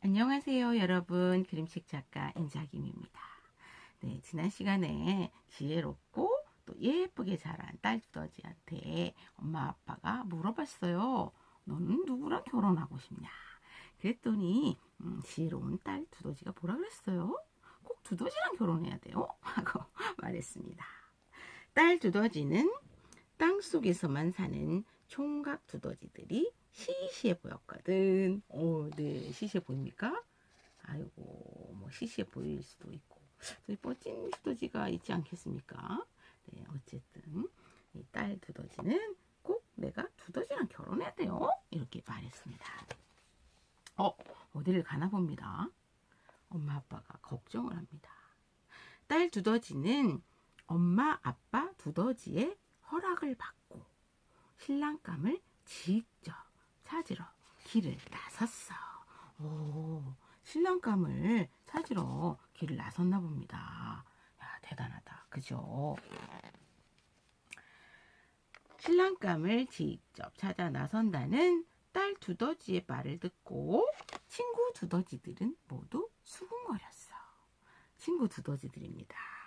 안녕하세요, 여러분. 그림책 작가 인자김입니다. 네, 지난 시간에 지혜롭고 또 예쁘게 자란 딸 두더지한테 엄마 아빠가 물어봤어요. 너는 누구랑 결혼하고 싶냐? 그랬더니 음, 지혜로운 딸 두더지가 뭐라 그랬어요? 꼭 두더지랑 결혼해야 돼요? 하고 말했습니다. 딸 두더지는 땅 속에서만 사는 총각 두더지들이 시시해 보였거든. 오, 네, 시시해 보입니까? 아이고, 뭐 시시해 보일 수도 있고. 저희 뻗진 두더지가 있지 않겠습니까? 네, 어쨌든 이 딸 두더지는 꼭 내가 두더지랑 결혼해야 돼요. 이렇게 말했습니다. 어, 어디를 가나 봅니다. 엄마 아빠가 걱정을 합니다. 딸 두더지는 엄마 아빠 두더지의 허락을 받고 신랑감을 직접 찾으러 길을 나섰어. 오, 신랑감을 찾으러 길을 나섰나 봅니다. 야, 대단하다. 그죠? 신랑감을 직접 찾아 나선다는 딸 두더지의 말을 듣고 친구 두더지들은 모두 수군거렸어. 친구 두더지들입니다.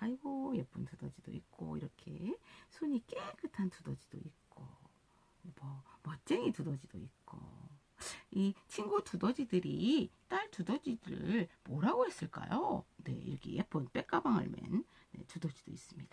아이고 예쁜 두더지도 있고 이렇게 손이 깨끗한 두더지도 있고 뭐 멋쟁이 두더지도 있고 이 친구 두더지들이 딸 두더지들을 뭐라고 했을까요? 네 이렇게 예쁜 백가방을 맨 네, 두더지도 있습니다.